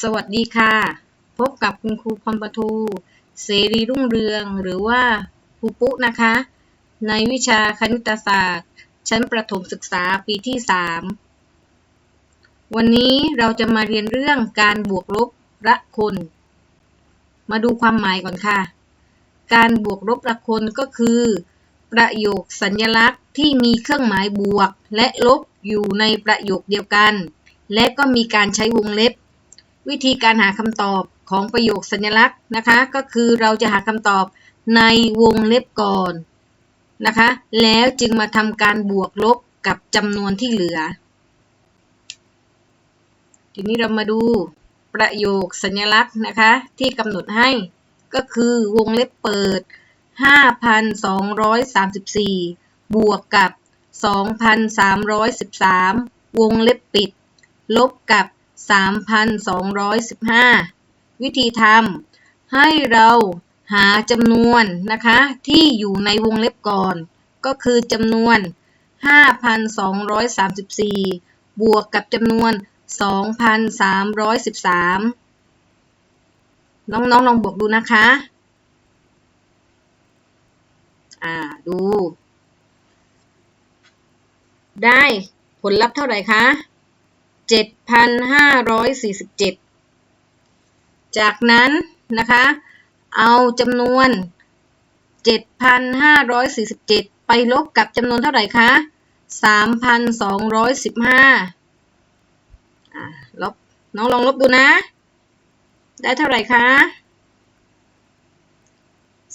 สวัสดีค่ะ พบกับคุณครูพรประทูเสรีรุ่งเรืองหรือว่าครูปุ๊นะคะ ในวิชาคณิตศาสตร์ ชั้นประถมศึกษาปีที่ 3 วันนี้เราจะมาเรียนเรื่องการบวกลบละคน มาดูความหมายก่อนค่ะ การบวกลบละคนก็คือ ประโยคสัญลักษณ์ที่มีเครื่องหมายบวกและลบอยู่ในประโยคเดียวกัน และก็มีการใช้วงเล็บ วิธีการหาคำตอบของประโยคสัญลักษณ์นะคะ ก็คือเราจะหาคำตอบในวงเล็บก่อนนะคะ แล้วจึงมาทำการบวกลบกับจำนวนที่เหลือ ทีนี้เรามาดูประโยคสัญลักษณ์นะคะ ที่กำหนดให้ก็คือวงเล็บเปิด 5,234 บวกกับ 2,313 วงเล็บปิด ลบกับ 3,215 วิธีทำให้เราหาจำนวนนะคะที่อยู่ในวงเล็บก่อน ก็คือจำนวน 5,234 บวกกับจำนวน 2,313 น้องๆลองบวกดูนะคะ อ่า ดู ได้ผลลัพธ์เท่าไหร่คะ 7,547จากนั้นนะคะ เอาจำนวน7,547ไปลบกับจำนวนเท่าไหร่คะ3,215อ่าลบน้องลองลบดูนะ ได้เท่าไหร่คะ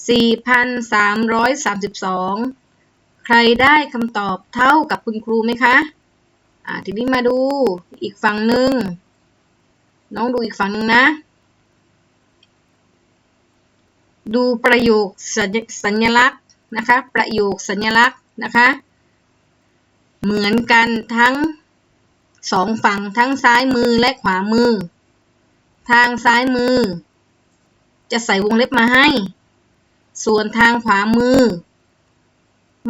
4,332ใครได้คำตอบเท่ากับคุณครูไหมคะ อ่าทีนี้มาดูอีกฝั่งหนึ่งน้องดูอีกฝั่งหนึ่งนะ ดูประโยคสัญลักษณ์นะคะ ประโยคสัญลักษณ์นะคะ เหมือนกันทั้งสองฝั่งทั้งซ้ายมือและขวามือ ทางซ้ายมือ จะใส่วงเล็บมาให้ ส่วนทางขวามือ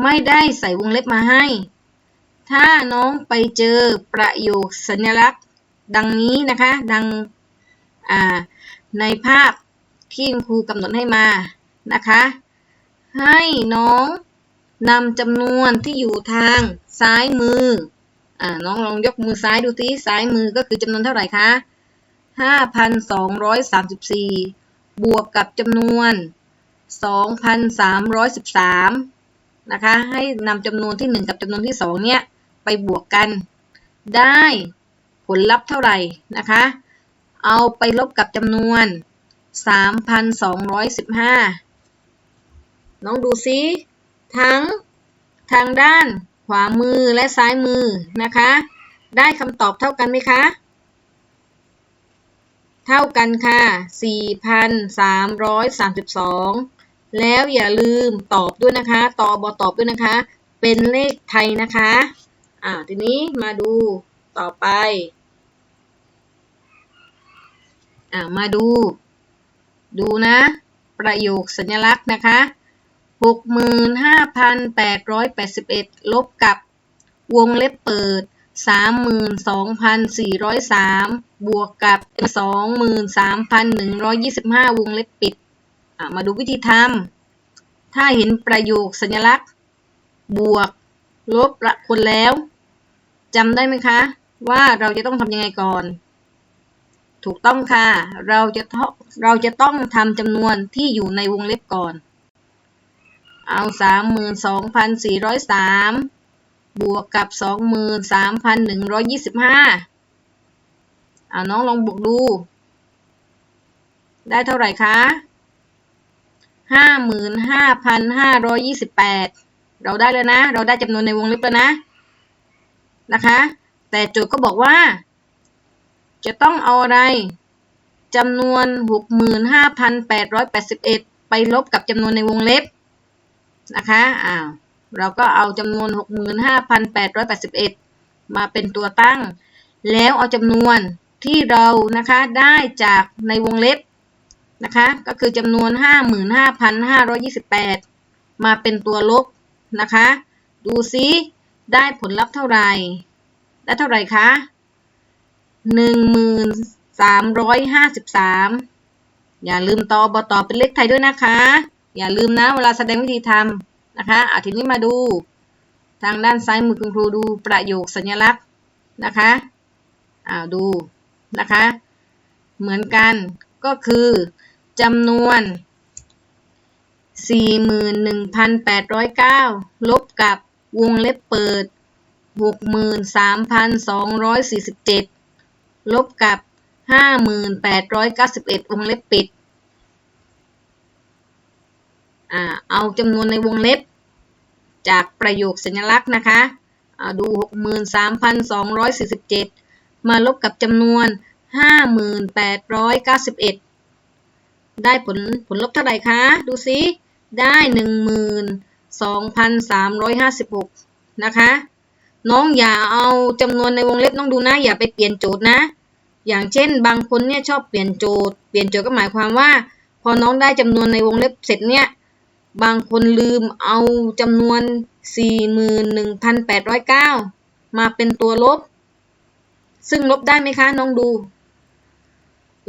ไม่ได้ใส่วงเล็บมาให้ ถ้าน้องไปเจอประโยคสัญลักษณ์ดังนี้นะคะ ดังในภาพที่ครูกำหนดให้มานะคะ ให้น้องนำจำนวนที่อยู่ทางซ้ายมืออน้องลองยกมือซ้ายดูสิซ้ายมือก็คือจำนวนเท่าไหร่คะ 5,234 บวกกับจำนวน 2,313 นะคะ ให้นำจำนวนที่ 1 กับจำนวนที่ 2 เนี่ย ไปบวกกัน ได้ผลลัพธ์เท่าไหร่นะคะ เอาไปลบกับจำนวน 3,215 น้องดูซิ ทั้งทางด้านขวามือและซ้ายมือนะคะ ได้คำตอบเท่ากันไหมคะ เท่ากันค่ะ 4,332 แล้วอย่าลืมตอบด้วยนะคะ ตอบบอตอบด้วยนะคะ เป็นเลขไทยนะคะ อ่า ทีนี้มาดูต่อไป อ่า มาดู ดูนะ ประโยคสัญลักษณ์นะคะ65,881 ลบกับวงเล็บเปิด 32,403 บวกกับ 23,125 วงเล็บปิด มาดูวิธีทำ ถ้าเห็นประโยคสัญลักษณ์ บวก ลบละคนแล้วจำได้ไหมคะ ว่าเราจะต้องทำยังไงก่อน ถูกต้องค่ะ เราจะเราจะต้องทำจำนวนที่อยู่ในวงเล็บก่อน เอาสามหมื่นสองพันสี่ร้อยสามบวกกับสองหมื่นสามพันหนึ่งร้อยยี่สิบห้าเอาน้องลองบวกดู ได้เท่าไหร่คะห้าหมื่นห้าพันห้าร้อยยี่สิบแปด เราได้แล้วนะ เราได้จำนวนในวงเล็บแล้วนะ นะคะ แต่โจทย์ก็บอกว่า จะต้องเอาอะไรจำนวนหกหมื่นห้าพันแปดร้อยแปดสิบเอ็ดไปลบกับจำนวนในวงเล็บนะคะ อ้าว เราก็เอาจำนวน 65,881 มาเป็นตัวตั้ง แล้วเอาจำนวนที่เรานะคะได้จากในวงเล็บนะคะ ก็คือจำนวน 55,528 มาเป็นตัวลบ นะคะ ดูซิได้ผลลัพธ์เท่าไหร่ ได้เท่าไหร่คะ353อย่าลืมตอบต่อเป็นเลขไทยด้วยนะคะ อย่าลืมนะเวลาแสดงวิธีทำนะคะอาทีนี้มาดู ทางด้านซ้ายมือคุณครูดูประโยคสัญลักษณ์นะคะอ่าดูนะคะ เหมือนกันก็คือจำนวน 41,809ลบกับวงเล็บเปิด63,247ลบกับ5,891วงเล็บปิด อ่า เอาจำนวนในวงเล็บ จากประโยคสัญลักษณ์นะคะเอาดู63,247มาลบกับจำนวน5,891ได้ผลผลลบเท่าไหร่คะ ดูซิ ได้12,356นะคะ น้องอย่าเอาจำนวนในวงเล็บน้องดูนะ อย่าไปเปลี่ยนโจทย์นะ อย่างเช่น บางคนเนี่ยชอบเปลี่ยนโจทย์ เปลี่ยนโจทย์ก็หมายความว่า พอน้องได้จำนวนในวงเล็บเสร็จเนี่ย บางคนลืมเอาจำนวน 41,809 มาเป็นตัวลบ ซึ่งลบได้ไหมคะน้องดู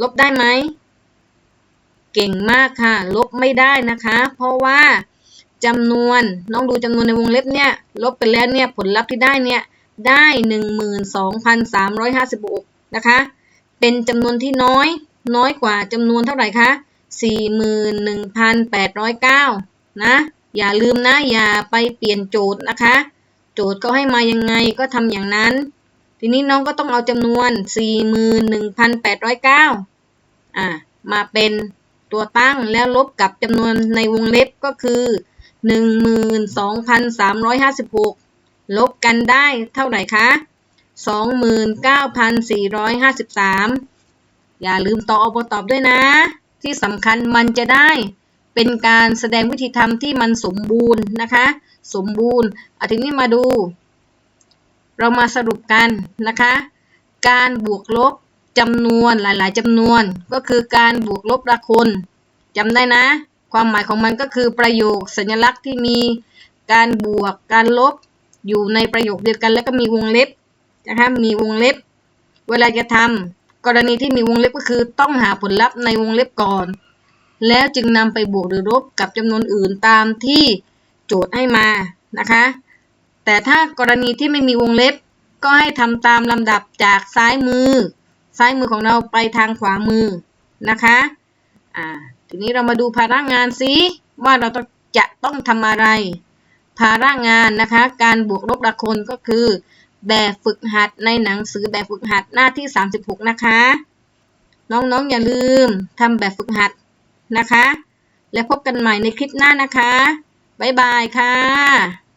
ลบได้ไหม เก่งมากค่ะ ลบไม่ได้นะคะ เพราะว่าจำนวนน้องดูจำนวนในวงเล็บเนี่ย ลบไปแล้วเนี่ยผลลัพธ์ที่ได้เนี่ยได้ 12,356 นะคะ เป็นจำนวนที่น้อยน้อยกว่าจำนวนเท่าไหร่คะ 41,809 นะ อย่าลืมนะ อย่าไปเปลี่ยนโจทย์นะคะ โจทย์ก็ให้มายังไงก็ทำอย่างนั้น ทีนี้น้องก็ต้องเอาจำนวน 41,809 อ่า มาเป็น ตัวตั้งแล้วลบกับจำนวนในวงเล็บก็คือ 12,356 ลบกันได้เท่าไหร่คะ 29,453 อย่าลืมตอบอบตอบด้วยนะ ที่สำคัญมันจะได้เป็นการแสดงวิธีทำที่มันสมบูรณ์นะคะ สมบูรณ์อาทีนี้มาดู เรามาสรุปกันนะคะ การบวกลบ จำนวนหลาย ๆจำนวนก็คือการบวกลบละคนจำได้นะ ความหมายของมันก็คือประโยคสัญลักษณ์ที่มีการบวกการลบอยู่ในประโยคเดียวกันแล้วก็มีวงเล็บนะคะมีวงเล็บ เวลาจะทำกรณีที่มีวงเล็บก็คือต้องหาผลลัพธ์ในวงเล็บก่อน แล้วจึงนำไปบวกหรือลบกับจำนวนอื่นตามที่โจทย์ให้มานะคะ แต่ถ้ากรณีที่ไม่มีวงเล็บก็ให้ทำตามลำดับจากซ้ายมือ ซ้ายมือของเราไปทางขวามือนะคะอ่าทีนี้เรามาดูภาระงานซิว่าเราจะต้องทำอะไรภาระงานนะคะ การบวกลบละคนก็คือ แบบฝึกหัดในหนังสือแบบฝึกหัดหน้าที่ 36 นะคะ น้องๆออย่าลืมทำแบบฝึกหัดนะคะ และพบกันใหม่ในคลิปหน้านะคะ บ๊ายบายค่ะ